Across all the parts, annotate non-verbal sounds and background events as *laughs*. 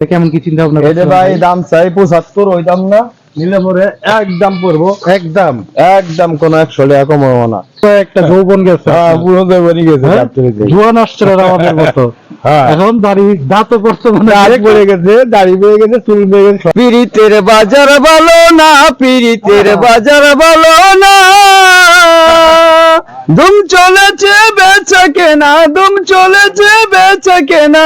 কেমন কি চিন্তা ভাবনা এটা ভাই? দাম চাই পঁচাত্তর ওই দাম না? নিলে পরে একদম পড়ব একদম একদম কোন একশো টাকা কমাবো না। তো একটা যৌবন গেছে হ্যাঁ পুরো দেবনি গেছে হ্যাঁ? গাবতলীতে। জোয়ান আসছে আমাদের মতো। *laughs* হ্যাঁ। এখন দাড়ি দাঁতও পড়ছে মানে দাঁত পড়ে গেছে দাড়ি পেয়ে গেছে চুল পেয়ে গেছে পিরিতের বাজার ভালো না পিরিতের বাজার ভালো না। দুম চলেছে বেচা কেনা দুম চলেছে বেচা কেনা।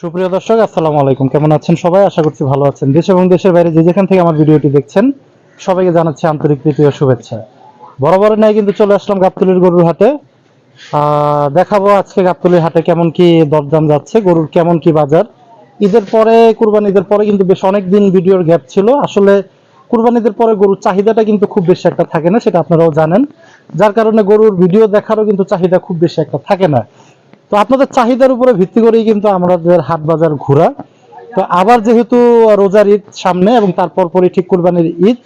সুপ্রিয় দর্শক, আসসালামু আলাইকুম। কেমন আছেন সবাই? আশা করছি ভালো আছেন। দেশ এবং দেশের বাইরে যে যেখান থেকে আমার ভিডিওটি দেখছেন, সবাইকে জানাচ্ছি আন্তরিক প্রীতি শুভেচ্ছা। বরাবর নাই কিন্তু চলে আসলাম গাবতলির গরুর হাটে। দেখাবো আজকে গাবতলির হাটে কেমন কি দরদাম যাচ্ছে, গরুর কেমন কি বাজার। ঈদের পরে, কুরবানি ঈদের পরে কিন্তু বেশ অনেক দিন ভিডিওর গ্যাপ ছিল। আসলে কুরবানি ঈদের পরে গরুর চাহিদাটা কিন্তু খুব বেশি একটা থাকে না, সেটা আপনারাও জানেন। যার কারণে গরুর ভিডিও দেখারও কিন্তু চাহিদা খুব বেশি একটা থাকে না। তো আপনাদের চাহিদার উপরে ভিত্তি করেই কিন্তু আমাদের হাট বাজার ঘোরা। তো আবার যেহেতু রোজার ঈদ সামনে এবং তারপর পরই ঠিক কুরবানির ঈদ,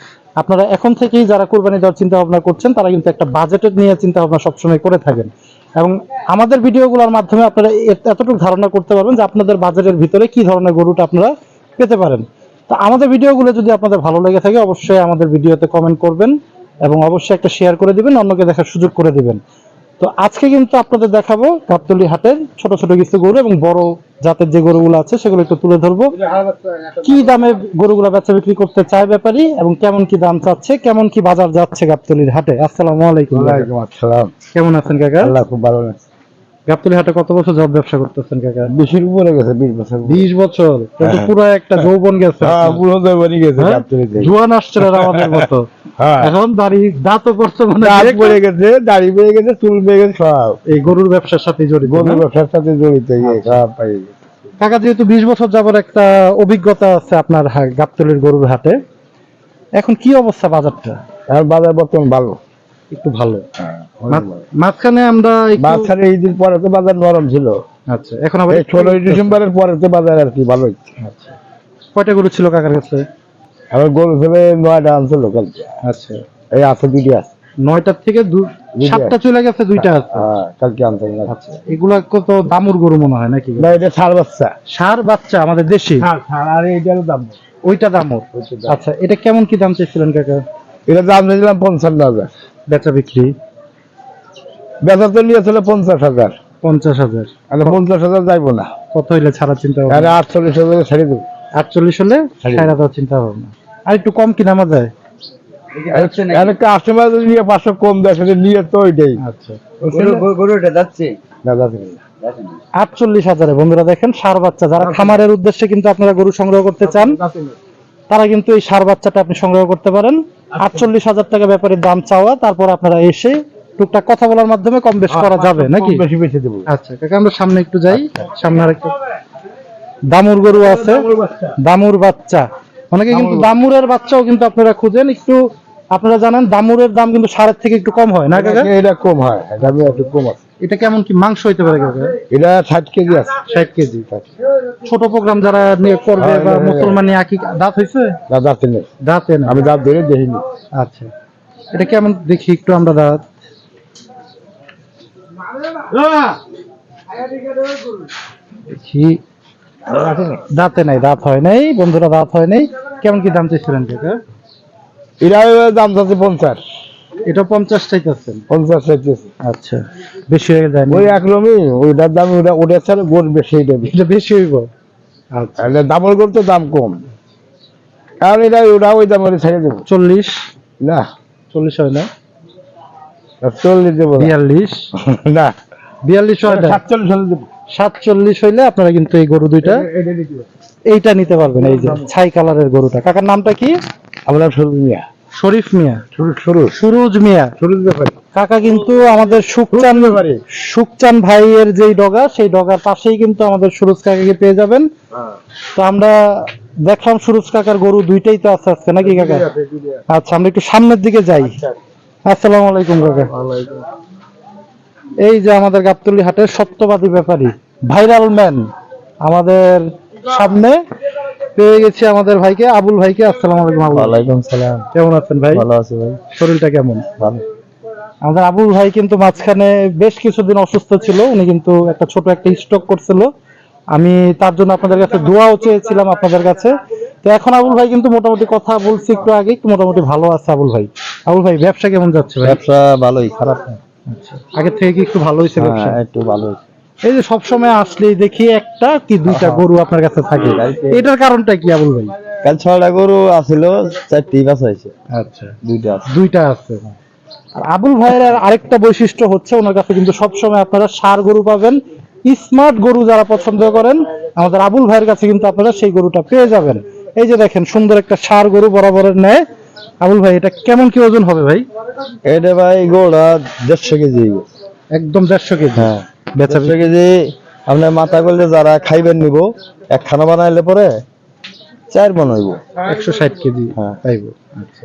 আপনারা এখন থেকেই যারা কুরবানি দেওয়ার চিন্তা ভাবনা করছেন, তারা কিন্তু একটা বাজেটের নিয়ে চিন্তা ভাবনা সবসময় করে থাকেন। এবং আমাদের ভিডিওগুলোর মাধ্যমে আপনারা এতটুকু ধারণা করতে পারবেন যে আপনাদের বাজেটের ভিতরে কি ধরনের গরুটা আপনারা পেতে পারেন। তো আমাদের ভিডিওগুলো যদি আপনাদের ভালো লেগে থাকে, অবশ্যই আমাদের ভিডিওতে কমেন্ট করবেন এবং অবশ্যই একটা শেয়ার করে দিবেন, অন্যকে দেখার সুযোগ করে দিবেন। তো আজকে কিন্তু আপনাদের দেখাবো গাবতলি হাটের ছোট ছোট কিছু গরু এবং বড় জাতের যে গরুগুলো আছে সেগুলো একটু তুলে ধরবো। কি দামে গরুগুলো বেচা বিক্রি করতে চায় ব্যাপারী এবং কেমন কি দাম চাচ্ছে কেমন কি বাজার যাচ্ছে গাবতলির হাটে? আসসালামু আলাইকুম আসসালাম। কেমন আছেন কাকা? আল্লাহ খুব ভালো লাগছে গাবতলি হাটে কত বছর জব ব্যবসা করতেছেন কাকা? বেশির উপরে গেছে বিশ বছর বিশ বছর? কিন্তু হ্যাঁ। পুরো একটা যৌবন গেছে। হ্যাঁ পুরো দেবনি গেছে হ্যাঁ? গাবতলীতে। জোয়ান আসছে না আমাদের মতো। হ্যাঁ। এখন দাড়ি দাঁতও পড়ছে মানে দাঁত direct পড়ে গেছে দাড়ি গেছে চুল পেয়ে গেছে সব। এই গরুর ব্যবসার সাথে জড়িত গরু না? ব্যবসার সাথে জড়িত সব পাই কাকা যেহেতু বিশ বছর যাবার একটা অভিজ্ঞতা আছে আপনার গাবতলির গরুর হাটে এখন কি অবস্থা বাজারটা? আর বাজার বর্তমান ভালো। একটু ভালো। ভালো। মাঝখানে আমরা মাঝখানে এই দিন পরে তো বাজার নরম ছিল। আচ্ছা এখন আবার ষোলোই ডিসেম্বরের পরে তো বাজার আর কি ভালো আচ্ছা। কয়টা গরু ছিল কাকার কাছে? আমার গরু ফেলে নয়টা আনছিল কালকে আচ্ছা। এই আছে দুটি আছে। নয়টার থেকে সাতটা চলে গেছে দুইটা আছে। হ্যাঁ, কালকে আনতে। আচ্ছা এগুলা কত দামুর গরু মনে হয় নাকি? না এটা ষাড় বাচ্চা। সার বাচ্চা আমাদের দেশি? আর দাম। ওইটা দামুর। আচ্ছা এটা কেমন কি দাম চাইছিলেন কাকা? এটা দাম নিয়েছিলাম পঞ্চান্ন হাজার। বেচা বিক্রি? বেচা তো নিয়েছিল পঞ্চাশ হাজার। পঞ্চাশ হাজার। আর পঞ্চাশ হাজার যাইবো না। কত হইলে ছাড়া চিন্তা ভাবনা? আরে আটচল্লিশ হাজার ছেড়ে দেবো। আটচল্লিশ হলে ছাড়িয়ে সাইরা দেওয়ার চিন্তা ভাবনা। আর একটু কম কি নামা যায়? আর কাস্টমার যদি নিয়ে পাঁচশো কম দেয় সেটা নিয়ে তো ওইটাই। আচ্ছা। গরুটা যাচ্ছে? না, যাচ্ছে না। আটচল্লিশ হাজারে। বন্ধুরা দেখেন সার বাচ্চা। যারা খামারের উদ্দেশ্যে কিন্তু আপনারা গরু সংগ্রহ করতে চান তারা কিন্তু এই সার বাচ্চাটা আপনি সংগ্রহ করতে পারেন। আটচল্লিশ হাজার টাকা ব্যাপারে দাম চাওয়া তারপর আপনারা এসে টুকটাক কথা বলার মাধ্যমে কম বেশ করা যাবে নাকি? বেশি বেশি দেবো। আচ্ছা কাকা আমরা সামনে একটু যাই। সামনে আরেকটু। দামুর গরু আছে। দামুর বাচ্চা। অনেকে কিন্তু দামুরের বাচ্চাও কিন্তু আপনারা খুঁজেন। একটু আপনারা জানেন দামুরের দাম কিন্তু সারের থেকে একটু কম হয় না কাকা? এটা কম হয় এটা একটু কম আছে। এটা কেমন কি মাংস হইতে পারে কাকা এটা ষাট কেজি আছে। ষাট কেজি ছোট প্রোগ্রাম যারা নিয়ে করবে হ্যাঁ, বা হ্যাঁ, হ্যাঁ। মুসলমানি আকি দাঁত হয়েছে না যাচ্ছে না দাঁতে না আমি দাঁত ধরে দেখিনি। আচ্ছা। এটা কেমন দেখি একটু আমরা দাঁত। দেখি। দাঁতে নাই দাঁত হয় নাই বন্ধুরা দাঁত হয় নাই। কেমন কি দাম চাইছিলেন কাকা এটা দাম যাচ্ছে পঞ্চাশ। এটা পঞ্চাশ চাইতেছেন? পঞ্চাশ চাইতেছে। আচ্ছা বেশি হয়ে যায় ওই একরমই ওইটার দাম ওটা ওটার ছাড়া গোট বেশি এটা বেশি এটা বেশি হইব? আচ্ছা। তাহলে দামর করতে দাম কম। কারণ এটা ওটা ওই দাম করে ছেড়ে দেবো। চল্লিশ? না। চল্লিশ হয় না? চল্লিশ দেবো বিয়াল্লিশ? *laughs* না। বিয়াল্লিশ হয় না? সাতচল্লিশ হলে দেবো। সাতচল্লিশ হইলে আপনারা কিন্তু এই গরু দুইটা। এইটা নিতে পারবেন এই যে ছাই কালারের গরুটা। কাকার নামটা কি? আমরা সরু মিয়া শরীফ মিয়া। সরু সরু মিয়া। কাকা কিন্তু আমাদের সুকচান সুকচান ভাইয়ের যেই ডগা সেই ডগার পাশেই কিন্তু আমাদের সুরজ কাকাকে পেয়ে যাবেন। তো আমরা দেখলাম সুরজ কাকার গরু দুইটাই তো আছে আজকে নাকি কাকা? আচ্ছা আমরা একটু সামনের দিকে যাই। আসসালামু আলাইকুম কাকা। এই যে আমাদের গাবতলি হাটের সত্যবাদী ব্যাপারী ভাইরাল ম্যান আমাদের সামনে পেয়ে গেছি আমাদের ভাইকে আবুল ভাইকে। আসসালামু আলাইকুম আবুল ওয়ালাইকুম সালাম। কেমন আছেন ভাই? ভালো আছি ভাই। শরীরটা কেমন? ভালো। আমাদের আবুল ভাই কিন্তু মাঝখানে বেশ কিছুদিন অসুস্থ ছিল উনি কিন্তু একটা ছোট একটা স্ট্রোক করছিল। আমি তার জন্য আপনাদের কাছে দোয়াও চেয়েছিলাম আপনাদের কাছে। তো এখন আবুল ভাই কিন্তু মোটামুটি কথা বলছি একটু আগে একটু মোটামুটি ভালো আছে আবুল ভাই। আবুল ভাই ব্যবসা কেমন যাচ্ছে ভাই? ব্যবসা ভালোই খারাপ না। আচ্ছা। আগের থেকে কি একটু ভালো হয়েছে ব্যবসা? হ্যাঁ, একটু ভালো এই যে সবসময় আসলেই দেখি একটা কি দুইটা। গরু আপনার কাছে থাকে। এটার কারণটা কি আবুল ভাই? কাল ছয়টা গরু আছিল চারটি বাস হয়েছে। আচ্ছা। দুইটা আছে। দুইটা আছে। আর আবুল ভাইয়ের আর আরেকটা বৈশিষ্ট্য হচ্ছে ওনার কাছে কিন্তু সবসময় আপনারা সার গরু পাবেন। স্মার্ট গরু যারা পছন্দ করেন আমাদের আবুল ভাইয়ের কাছে কিন্তু আপনারা সেই গরুটা পেয়ে যাবেন। এই যে দেখেন সুন্দর একটা সার গরু বরাবরের নেয় আবুল ভাই এটা কেমন কি ওজন হবে ভাই? এটা ভাই গোড়া দেড়শো কেজি। একদম দেড়শো কেজি। হ্যাঁ। বেচা দেড়শো কেজি আপনার মাথা করলে যারা খাইবেন নিব এক খানা বানাইলে পরে চার মন হইব। একশো ষাট কেজি হ্যাঁ। পাইব। আচ্ছা।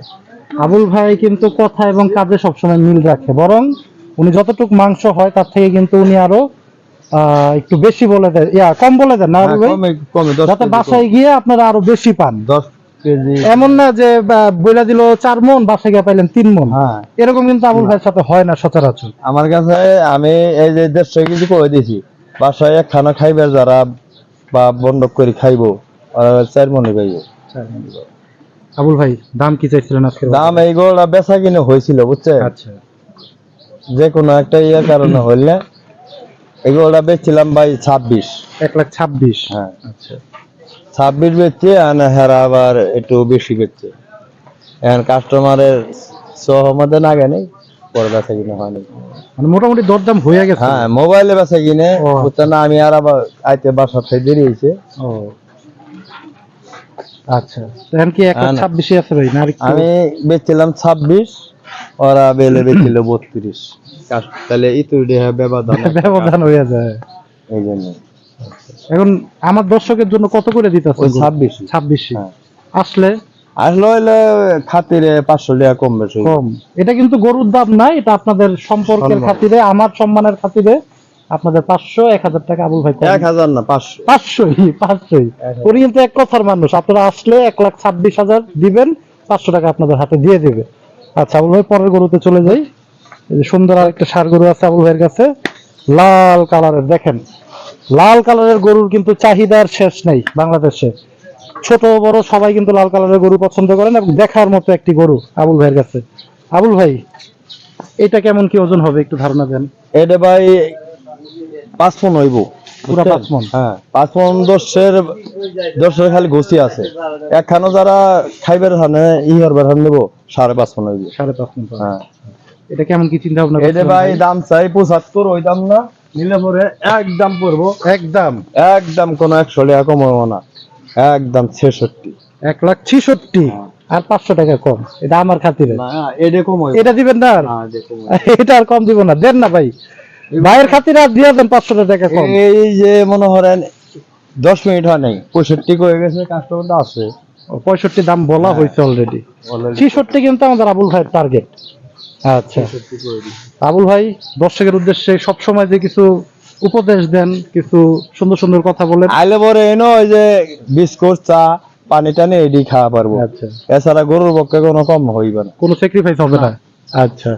আবুল ভাই কিন্তু কথা এবং কাজে সবসময় মিল রাখে বরং উনি যতটুকু মাংস হয় তার থেকে কিন্তু উনি আরও আহ, একটু বেশি বলে দেয়। ইয়া কম বলে দেন না দশ যাতে বাসায় গিয়ে আপনারা আরও বেশি পান। দশ এমন না যে বইলা দিল চার মন গিয়ে পাইলেন তিন মন। হ্যাঁ। এরকম কিন্তু আবুল ভাইয়ের সাথে হয় না সচরাচর। আমার কাছে আমি এই যে দেড়শো কেজি করে দিয়েছি বাসায় খানা খাইবে যারা বা বন্ধক করে খাইবো চার মনে পাইব আবুল ভাই দাম কি চাইছিলেন আজকে দাম বেচা কিনে হয়েছিল বুঝছেন আচ্ছা। যে কোনো একটা ইয়ে কারণে হইলে এগুলোটা বেচছিলাম ভাই ছাব্বিশ। এক লাখ ছাব্বিশ। হ্যাঁ। আচ্ছা। ছাব্বিশ বেচছে আর হেরা আবার একটু বেশি বেচছে এখন কাস্টমারের সহমতে না গেলে পরে বেচা কিনে হয়নি মানে মোটামুটি দরদাম হয়ে গেছে। হ্যাঁ মোবাইলে বেচা কিনে বুঝছেন না আমি আর আবার আইতে বাসা থেকে দেরি হয়েছে। ও। আচ্ছা এখন কি। ছাব্বিশে আছে ভাই না আমি বেচছিলাম ছাব্বিশ ওরা বেলে *coughs* বেচছিল বত্রিশ। তাহলে ইতুর ব্যবধান ব্যবধান হয়ে যায়। এই জন্য। এখন আমার দর্শকের জন্য কত করে দিতে ওই ছাব্বিশ ছাব্বিশে হ্যাঁ। আসলে? আসলে হইলে খাতিরে পাঁচশো টাকা কম বেশি। কম। এটা কিন্তু গরুর দাম না এটা আপনাদের সম্পর্কের খাতিরে আমার সম্মানের খাতিরে আপনাদের পাঁচশো এক হাজার টাকা আবুল ভাই এক হাজার না পাঁচশো। পাঁচশোই পাঁচশোই। উনি কিন্তু এক কথার মানুষ আপনারা আসলে এক লাখ ছাব্বিশ হাজার দিবেন পাঁচশো টাকা আপনাদের হাতে দিয়ে দিবে। আচ্ছা আবুল ভাই পরের গরুতে চলে যাই। যে সুন্দর আর একটা সার গরু আছে আবুল ভাইয়ের কাছে লাল কালারের দেখেন। লাল কালারের গরুর কিন্তু চাহিদার শেষ নেই বাংলাদেশে। ছোট বড় সবাই কিন্তু লাল কালারের গরু পছন্দ করেন এবং দেখার মতো একটি গরু আবুল ভাইয়ের কাছে। আবুল ভাই এটা কেমন কি ওজন হবে একটু ধারণা দেন? এটা ভাই পাঁচ ফোন হইব। পুরা পাঁচ? হ্যাঁ পাঁচ ফোন দশের দশের খালি ঘুষি আছে। একখানো যারা খাইবার ধানে ইহর বেড়ান নেব সাড়ে পাঁচ ফোন হইব। সাড়ে পাঁচ মণ হ্যাঁ। এটা কেমন কি চিন্তা ভাবনা এটা ভাই? দাম চাই পঁচাত্তর ওই দাম না। নিলে পরে একদম পড়ব। একদম। একদম কোনো একশো টাকা কম হব না। একদম ছেষট্টি। এক লাখ ছিষট্টি। আর পাঁচশো টাকা কম। এটা আমার খাতিরে। এটা দিবেন না এটা আর কম দিব না। দেন না ভাই। ভাইয়ের খাতিরে আর দিয়ে দেন পাঁচশো টাকা কম। এই যে মনে করেন দশ মিনিট হয় নাই। পঁয়ষট্টি হয়ে গেছে কাস্টমারটা আছে। পঁয়ষট্টি দাম বলা হয়েছে অলরেডি ছিষট্টি কিন্তু আমাদের আবুল ভাইয়ের টার্গেট আচ্ছা। আবুল ভাই দর্শকের উদ্দেশ্যে সবসময় যে কিছু উপদেশ দেন কিছু সুন্দর সুন্দর কথা বলেন। আইলে পরে এনো ওই যে বিস্কুট চা পানি টানি এডি খাওয়া পারব। আচ্ছা। এছাড়া গরুর পক্ষে কোনো কম হইবে না। কোনো স্যাক্রিফাইস হবে না। আচ্ছা।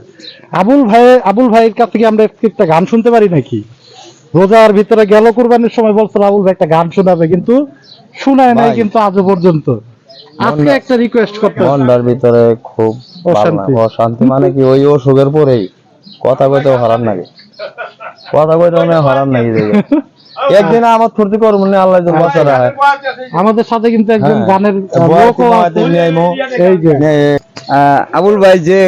আবুল ভাই আবুল ভাইয়ের কাছ থেকে আমরা একটু গান শুনতে পারি নাকি? রোজার ভিতরে গেল কুরবানির সময় বলছিল আবুল ভাই একটা গান শোনাবে। কিন্তু শোনায় নাই। কিন্তু আজও পর্যন্ত। আজকে একটা রিকোয়েস্ট করতে মনটার ভিতরে খুব অশান্তি। অশান্তি মানে কি ওই অসুখের পরেই কথা কইতেও হারান লাগে কথা কইতেও না হারান নাকি দেখে? *laughs* একদিন আমার ফুর্তি করব না আল্লাহ যদি বাঁচা রাখে। আমাদের সাথে কিন্তু একজন হ্যাঁ। গানের লোকও আছে। এই যে। আবুল ভাই যে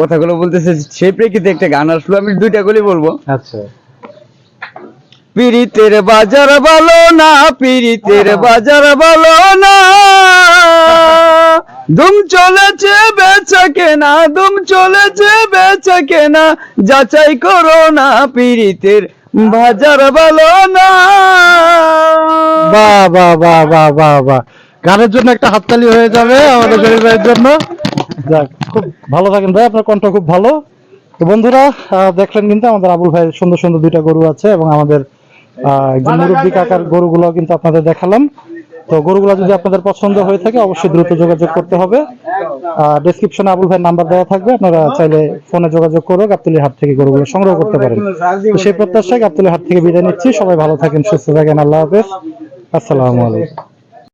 কথাগুলো বলতেছে সেই প্রেক্ষিতে একটা গান আসলো আমি দুইটা গুলি বলব। আচ্ছা। পিরিতের বাজার ভালো না পিরিতের বাজার ভালো না। দুম চলেছে বেচা কেনা দুম চলেছে বেচা কেনা যাচাই করো না পিরিতের বাজার ভালো না। বাহ বাহ বাহ বাহ বাহ বাহ। গানের জন্য একটা হাততালি হয়ে যাবে আমাদের গরিব ভাইয়ের জন্য। যাক খুব ভালো থাকেন ভাই আপনার কণ্ঠ খুব ভালো। তো বন্ধুরা দেখলেন কিন্তু আমাদের আবুল ভাইয়ের সুন্দর সুন্দর দুইটা গরু আছে এবং আমাদের আহ, মুরব্বী কাকার গরুগুলো কিন্তু আপনাদের দেখালাম। তো গরুগুলো যদি আপনাদের পছন্দ হয়ে থাকে, অবশ্যই দ্রুত যোগাযোগ করতে হবে। ডেসক্রিপশনে আবুল ভাইয়ের নাম্বার দেওয়া থাকবে, আপনারা চাইলে ফোনে যোগাযোগ করে গাবতলি হাট থেকে গরুগুলো সংগ্রহ করতে পারেন। তো সেই প্রত্যাশায় গাবতলি হাট থেকে বিদায় নিচ্ছি, সবাই ভালো থাকেন, সুস্থ থাকেন, আল্লাহ হাফেজ। আসসালামু আলাইকুম।